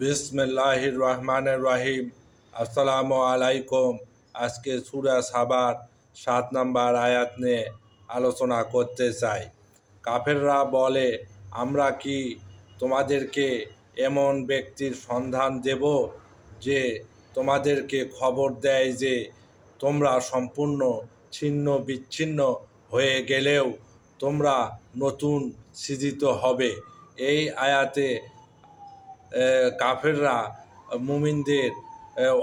বিসমিল্লাহির রহমানের রহিম। আসসালামু আলাইকুম। আজকে সুরা সাবার, সাত নম্বর আয়াত নিয়ে আলোচনা করতে চাই। কাফেররা বলে, আমরা কি তোমাদেরকে এমন ব্যক্তির সন্ধান দেব যে তোমাদেরকে খবর দেয় যে তোমরা সম্পূর্ণ ছিন্ন বিচ্ছিন্ন হয়ে গেলেও তোমরা নতুন সৃজিত হবে এই আয়াতে কাফেররা, মুমিনদের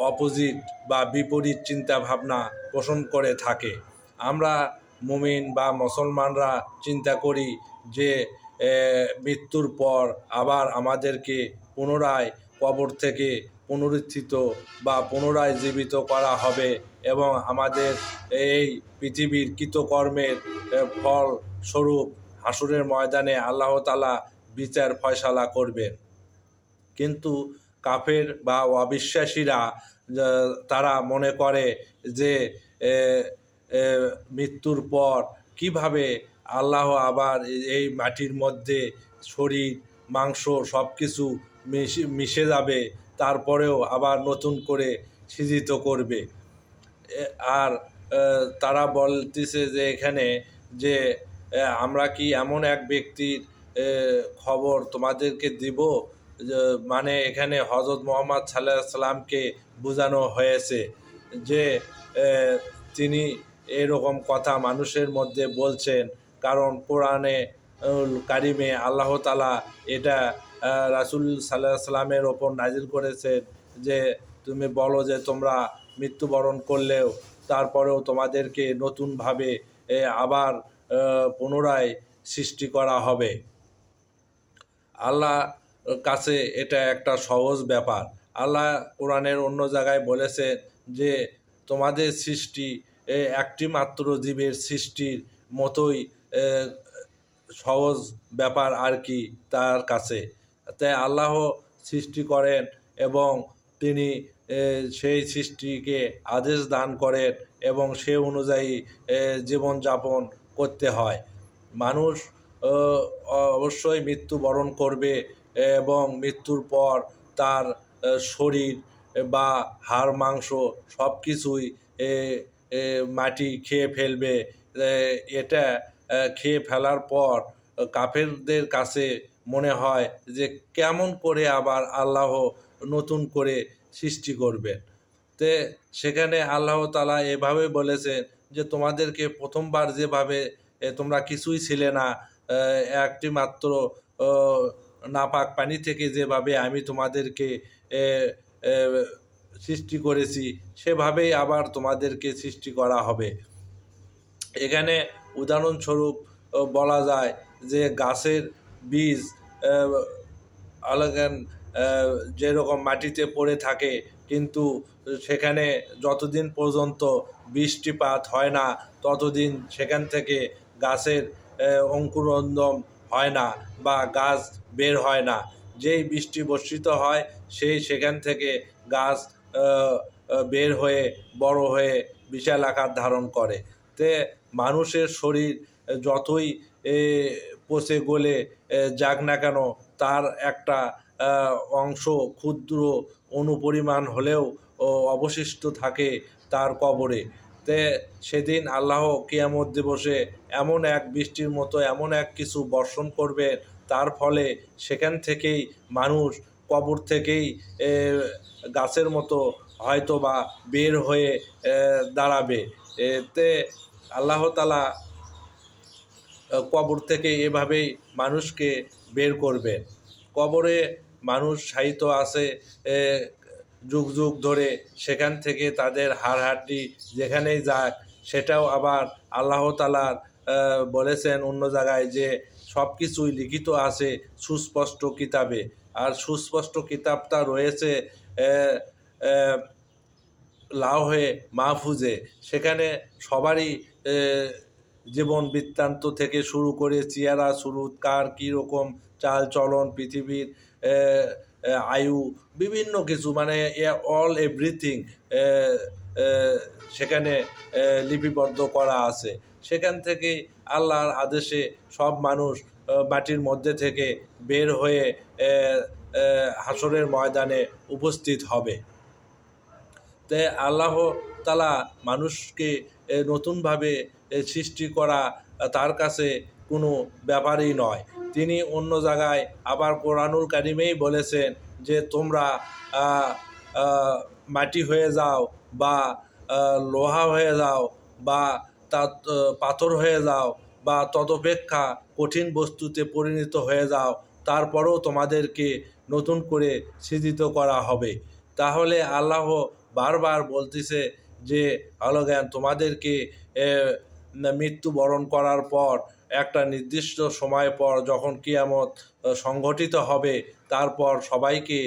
অপোজিট বা বিপরীত চিন্তা ভাবনা পোষণ করে থাকে। আমরা মুমিন বা মুসলমানরা চিন্তা করি যে মৃত্যুর পর আবার আমাদেরকে পুনরায় কবর থেকে পুনরুত্থিত বা পুনরায় জীবিত করা হবে এবং আমাদের এই পৃথিবীর কৃতকর্মের ফল স্বরূপ হাসুরের ময়দানে আল্লাহ তালা বিচার ফয়সালা করবেন। কিন্তু কাফের বা অবিশ্বাসীরা তারা মনে করে যে মৃত্যুর পর কীভাবে আল্লাহ আবার এই মাটির মধ্যে শরীর, মাংস সব কিছু মিশে যাবে, তারপরেও আবার নতুন করে সিজিত করবে। আর তারা বলতেছে যে এখানে যে আমরা কি এমন এক ব্যক্তির খবর তোমাদেরকে দিব মানে এখানে হজরত মোহাম্মদ সাল্লাহ সাল্লামকে বোঝানো হয়েছে যে তিনি এরকম কথা মানুষের মধ্যে বলছেন। কারণ কোরআনে কারিমে আল্লাহ তালা এটা রাসুল সাল্লাহ সাল্লামের ওপর নাজিল করেছেন যে, তুমি বলো যে তোমরা মৃত্যুবরণ করলেও তারপরেও তোমাদেরকে নতুনভাবে আবার পুনরায় সৃষ্টি করা হবে। আল্লাহ কাছে এটা একটা সহজ ব্যাপার। আল্লাহ কোরআনের অন্য জায়গায় বলেছেন যে, তোমাদের সৃষ্টি একটি মাত্র জীবের সৃষ্টির মতোই সহজ ব্যাপার আর কি তার কাছে। তাই আল্লাহ সৃষ্টি করেন এবং তিনি সেই সৃষ্টিকে আদেশ দান করেন এবং সে অনুযায়ী জীবনযাপন করতে হয়। মানুষ অবশ্যই মৃত্যুবরণ করবে এবং মৃত্যুর পর তার শরীর বা হাড়, মাংস সব কিছুই মাটি খেয়ে ফেলবে। এটা খেয়ে ফেলার পর কাফেরদের কাছে মনে হয় যে কেমন করে আবার আল্লাহ নতুন করে সৃষ্টি করবেন। তে, সেখানে আল্লাহ তালা এভাবে বলেছেন যে তোমাদেরকে প্রথমবার যেভাবে তোমরা কিছুই ছিলে না একটি মাত্র নাপাক পানি থেকে যেভাবে আমি তোমাদেরকে সৃষ্টি করেছি সেভাবেই আবার তোমাদেরকে সৃষ্টি করা হবে। এখানে উদাহরণস্বরূপ বলা যায় যে গাছের বীজ আলাগান যেরকম মাটিতে পড়ে থাকে কিন্তু সেখানে যতদিন পর্যন্ত বৃষ্টিপাত হয় না ততদিন সেখান থেকে গাছের আহ, অঙ্কুরোদ্গম হয় না বা গাছ বের হয় না। যেই বৃষ্টি বর্ষিত হয়, সেই সেখান থেকে গাছ বের হয়ে, বড় হয়ে বিশাল আকার ধারণ করে। তে মানুষের শরীর যতই পচে গলে যাক না কেন, তার একটা অংশ ক্ষুদ্র অনুপরিমাণ হলেও অবশিষ্ট থাকে তার কবরে। তে সেদিন আল্লাহ কিয়ামত দিবসে এমন এক বৃষ্টির মতো এমন এক কিছু বর্ষণ করবে, তার ফলে সেখান থেকেই মানুষ কবর থেকেই গাছের মতো হয়তো বা বের হয়ে দাঁড়াবে। এতে আল্লাহ তালা কবর থেকে এভাবেই মানুষকে বের করবেন। কবরে মানুষ সাহিত্য আছে যুগ যুগ ধরে সেখান থেকে তাদের হাড় হাড্ডি যেখানেই যাক, সেটাও আবার আল্লাহ তালার বলেছেন অন্য জায়গায় যে সব কিছুই লিখিত আছে সুস্পষ্ট কিতাবে। আর সুস্পষ্ট কিতাবটা রয়েছে লাউহে মাহফুজে। সেখানে সবারই জীবন বৃত্তান্ত থেকে শুরু করে চেয়ারা শুরু কার কীরকম চাল চলন পৃথিবীর আয়ু, বিভিন্ন কিছু মানে অল এভরিথিং সেখানে লিপিবদ্ধ করা আছে। সেখান থেকে আল্লাহর আদেশে সব মানুষ মাটির মধ্যে থেকে বের হয়ে হাসরের ময়দানে উপস্থিত হবে। তে, আল্লাহ তালা মানুষকে নতুনভাবে সৃষ্টি করা, তার কাছে কোনো ব্যাপারই নয়। তিনি অন্য জায়গায় আবার কোরআনুল কারিমেই বলেছেন যে তোমরা মাটি হয়ে যাও বা লোহা হয়ে যাও বা তা পাথর হয়ে যাও বা তদপেক্ষা কঠিন বস্তুতে পরিণত হয়ে যাও, তারপরেও তোমাদেরকে নতুন করে সৃজিত করা হবে। তাহলে আল্লাহ বারবার বলতেছে যে হলো জ্ঞান, তোমাদেরকে মৃত্যুবরণ করার পর একটা নির্দিষ্ট সময় পর যখন কিয়ামত সংঘটিত হবে তারপর সবাইকে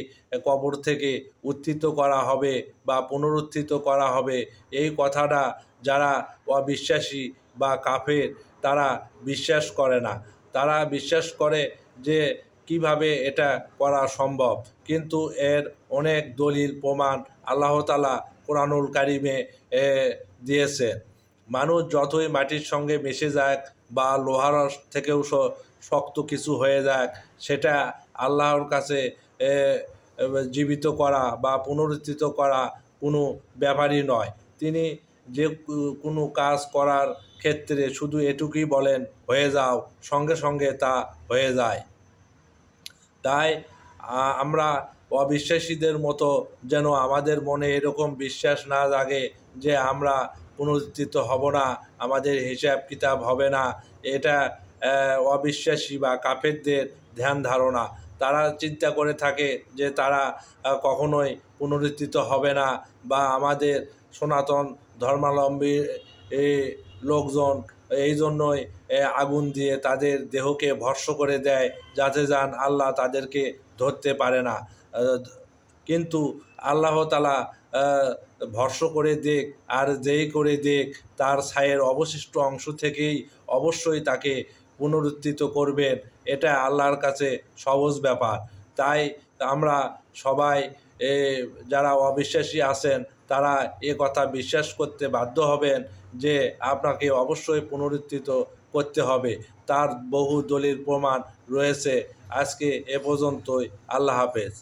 কবর থেকে উত্থিত করা হবে বা পুনরুত্থিত করা হবে। এই কথাটা যারা অবিশ্বাসী বা কাফের তারা বিশ্বাস করে না। তারা বিশ্বাস করে যে কীভাবে এটা করা সম্ভব। কিন্তু এর অনেক দলিল প্রমাণ আল্লাহতালা কোরআনুল কারিমে এ, দিয়েছেন মানুষ যতই মাটির সঙ্গে মিশে যাক বা লোহার থেকেও শক্ত কিছু হয়ে যাক, সেটা আল্লাহর কাছে জীবিত করা বা পুনরুত্থিত করা কোনো ব্যাপারই নয়। তিনি যে কোনো কাজ করার ক্ষেত্রে শুধু এটুকুই বলেন, হয়ে যাও। সঙ্গে সঙ্গে তা হয়ে যায়। তাই আমরা অবিশ্বাসীদের মতো যেন আমাদের মনে এরকম বিশ্বাস না জাগে যে আমরা পুনরুত্থিত হব না, আমাদের হিসাব কিতাব হবে না। এটা অবিশ্বাসী বা কাফেরদের ধ্যান ধারণা। তারা চিন্তা করে থাকে যে তারা কখনোই পুনরুত্থিত হবে না বা আমাদের সনাতন ধর্মাবলম্বী লোকজন এই জন্যই আগুন দিয়ে তাদের দেহকে ভস্ম করে দেয়, যাতে যান আল্লাহ তাদেরকে ধরতে পারে না। কিন্তু আল্লাহ তালা ভস্ম করে দেখ আর যেই করে দেখ, তার ছায়ের অবশিষ্ট অংশ থেকেই অবশ্যই তাকে পুনরুত্থিত করবেন। এটা আল্লাহর কাছে সহজ ব্যাপার। তাই আমরা সবাই যারা অবিশ্বাসী আছেন, তারা এ কথা বিশ্বাস করতে বাধ্য হবেন যে আপনাকে অবশ্যই পুনরুত্থিত করতে হবে। তার বহু দলিল প্রমাণ রয়েছে। আজকে এ পর্যন্তই। আল্লাহ হাফেজ।